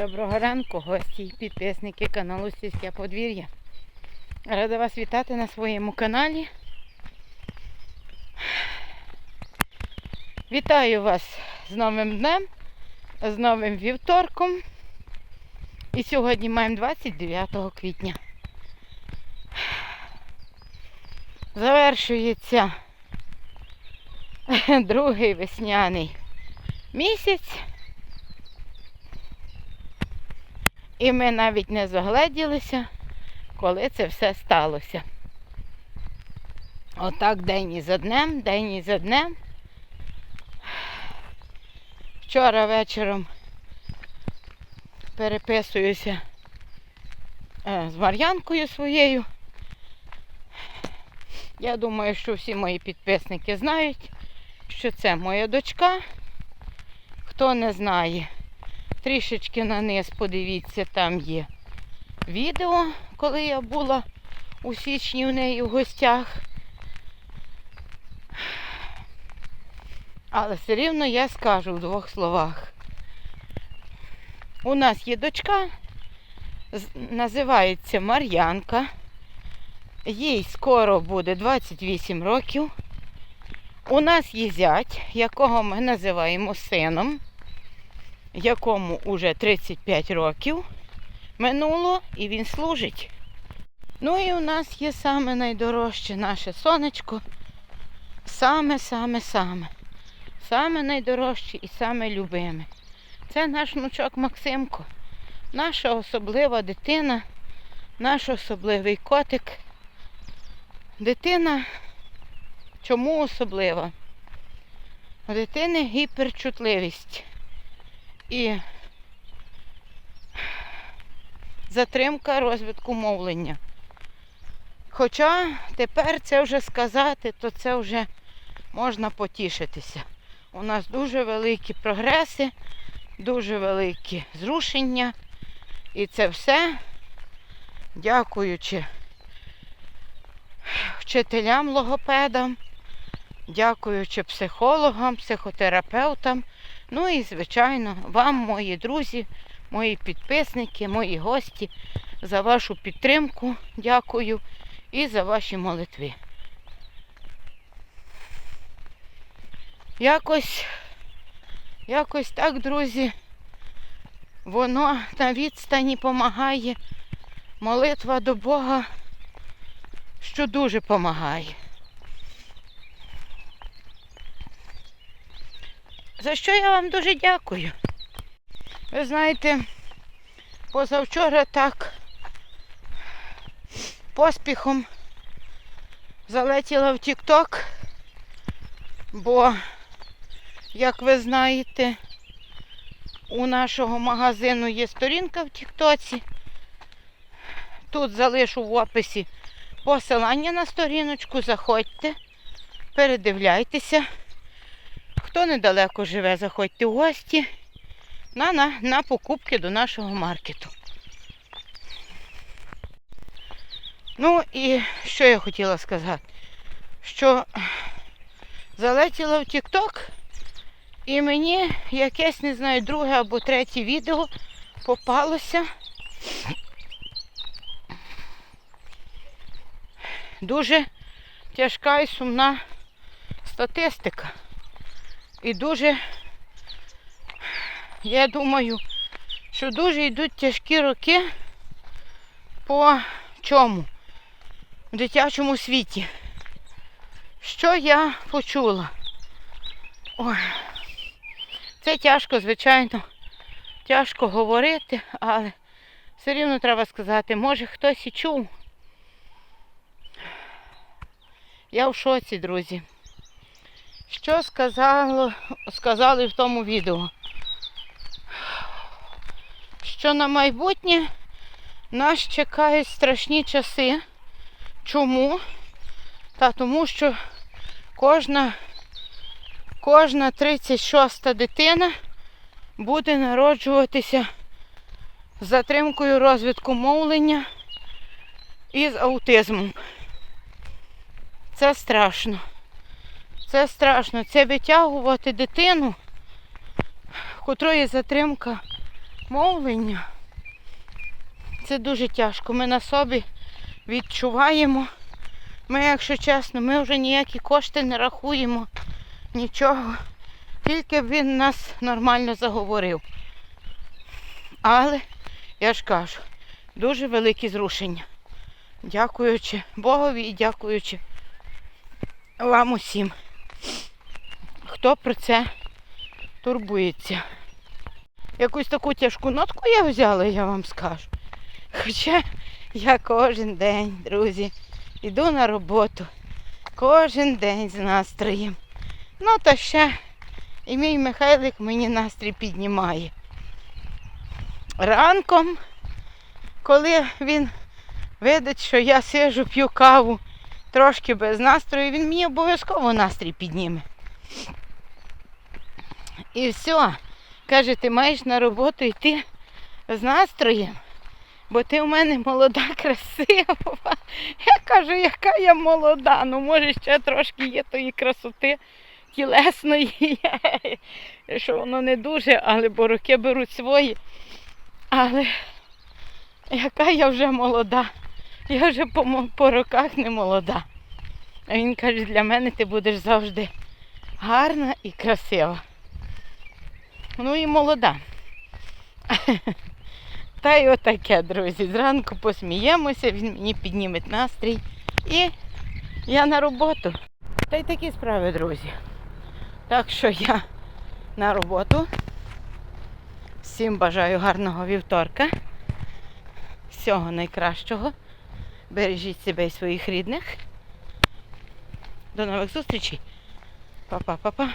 Доброго ранку, гості і підписники каналу Сільське подвір'я. Рада вас вітати на своєму каналі. Вітаю вас з новим днем, з новим вівторком. І сьогодні маємо 29 квітня. Завершується другий весняний місяць. І ми навіть не загледілися, коли це все сталося. Отак день із днем, день із днем. Вчора вечором переписуюся е, з Мар'янкою своєю. Я думаю, що всі мої підписники знають, що це моя дочка. Хто не знає, трішечки на низ подивіться, там є відео, коли я була у січні у неї в гостях. Але все рівно я скажу в двох словах. У нас є дочка, називається Мар'янка. Їй скоро буде 28 років. У нас є зять, якого ми називаємо сином якому уже 35 років минуло і він служить. Ну і у нас є саме найдорожче наше сонечко. Саме-саме-саме. Саме найдорожче і саме любиме. Це наш внучок Максимко. Наша особлива дитина, наш особливий котик. Дитина чому особлива? У дитини гіперчутливість і затримка розвитку мовлення. Хоча тепер це вже сказати, то це вже можна потішитися. У нас дуже великі прогреси, дуже великі зрушення. І це все дякуючи вчителям, логопедам, дякуючи психологам, психотерапевтам. Ну і, звичайно, вам, мої друзі, мої підписники, мої гості, за вашу підтримку дякую і за ваші молитви. Якось, якось так, друзі, воно на відстані допомагає. Молитва до Бога, що дуже допомагає. За що я вам дуже дякую. Ви знаєте, позавчора так поспіхом залетіла в Тік-Ток, бо, як ви знаєте, у нашого магазину є сторінка в Тіктоці. Тут залишу в описі посилання на сторіночку, заходьте, передивляйтеся. Хто недалеко живе, заходьте в гості на, на, на покупки до нашого маркету. Ну і що я хотіла сказати? Що залетіла в Тік-Ток і мені якесь, не знаю, друге або третє відео попалося. Дуже тяжка і сумна статистика. І дуже, я думаю, що дуже йдуть тяжкі роки по чому? В дитячому світі. Що я почула? Ой, це тяжко, звичайно, тяжко говорити, але все рівно треба сказати, може хтось і чув. Я в шоці, друзі. Що сказало, сказали в тому відео? Що на майбутнє нас чекають страшні часи. Чому? Та тому що кожна, кожна 36 дитина буде народжуватися з затримкою розвитку мовлення і з аутизмом. Це страшно. Це страшно. Це витягувати дитину, котрої затримка мовлення. Це дуже тяжко. Ми на собі відчуваємо. Ми, якщо чесно, ми вже ніякі кошти не рахуємо, нічого. Тільки б він нас нормально заговорив. Але, я ж кажу, дуже великі зрушення. Дякуючи Богові і дякуючи вам усім, хто про це турбується. Якусь таку тяжку нотку я взяла, я вам скажу. Хоча я кожен день, друзі, йду на роботу. Кожен день з настроєм. Ну, та ще і мій Михайлик мені настрій піднімає. Ранком, коли він видить, що я сижу, п'ю каву трошки без настрою, він мені обов'язково настрій підніме. І все. Каже, ти маєш на роботу йти з настроєм, бо ти в мене молода, красива. Я кажу, яка я молода, ну може ще трошки є тої красоти тілесної, що воно не дуже, але бо роки беруть свої. Але яка я вже молода. Я вже по, по роках не молода. А він каже, для мене ти будеш завжди гарна і красива. Ну і молода. Та й отаке, друзі. Зранку посміємося, він мені підніме настрій. І я на роботу. Та й такі справи, друзі. Так що я на роботу. Всім бажаю гарного вівторка. Всього найкращого. Бережіть себе і своїх рідних. До нових зустрічей. Па-па-па-па.